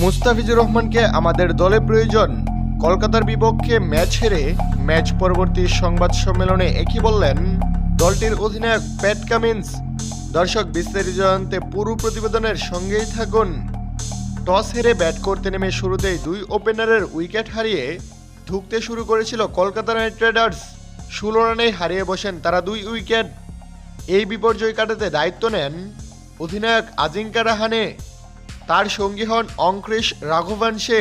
মুস্তাফিজুর রহমানকে আমাদের দলে প্রয়োজন। কলকাতার বিপক্ষে ম্যাচ হেরে ম্যাচ পরবর্তী সংবাদ সম্মেলনে একই বললেন, দলটির অধিনায়ক প্যাট কামিন্স। দর্শক বিস্তারিত জানতে পুরো প্রতিবেদনের সঙ্গেই থাকুন। টস হেরে ব্যাট করতে নেমে শুরুতেই দুই ওপেনারের উইকেট হারিয়ে ধুঁকতে শুরু করেছিল কলকাতা নাইট রাইডার্স। ষোলো রানেই হারিয়ে বসেন তারা দুই উইকেট। এই বিপর্যয় কাটাতে দায়িত্ব নেন অধিনায়ক আজিঙ্কা রাহানে। তার সঙ্গী হন অঙ্কৃশ রাঘবানশে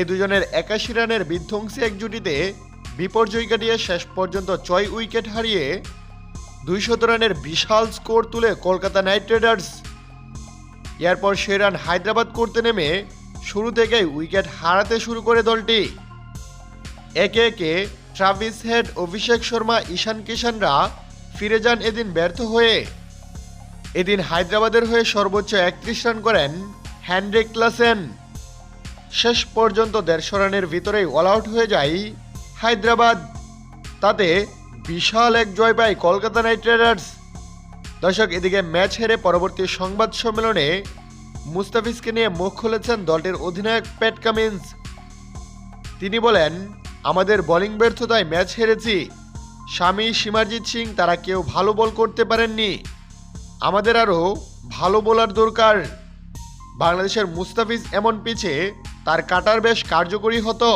এ দুজনের একাশি রানের বিধ্বংসী এক জুটিতে বিপর্যয় কাটিয়ে শেষ পর্যন্ত ছয় উইকেট হারিয়ে দুইশত রানের বিশাল স্কোর তুলে কলকাতা নাইট রাইডার্স। এরপর সে রান হায়দ্রাবাদ করতে নেমে শুরু থেকেই উইকেট হারাতে শুরু করে দলটি। একে একে ট্রাভিস হেড অভিষেক শর্মা, ঈশান কিষানরা ফিরে যান এদিন ব্যর্থ হয়ে। এদিন হায়দ্রাবাদের হয়ে সর্বোচ্চ একত্রিশ রান করেন হ্যান্ড্রিক ক্লাসেন শেষ পর্যন্ত দেড়শো রানের ভিতরেই অল আউট হয়ে যায় হায়দ্রাবাদ। তাতে বিশাল এক জয় পায় কলকাতা নাইট রাইডার্স। দর্শক, এদিকে ম্যাচ হেরে পরবর্তী সংবাদ সম্মেলনে মুস্তাফিজকে নিয়ে মুখ খুলেছেন দলটির অধিনায়ক প্যাট কামিন্স। তিনি বলেন, আমাদের বোলিং ব্যর্থতায় ম্যাচ হেরেছি। স্বামী সীমারজিৎ সিং, তারা কেউ ভালো বল করতে পারেননি। আমাদের আরও ভালো বোলার দরকার। বাংলাদেশের মুস্তাফিজ এমন পিছে তার কাটার বেশ কার্যকরী হতো।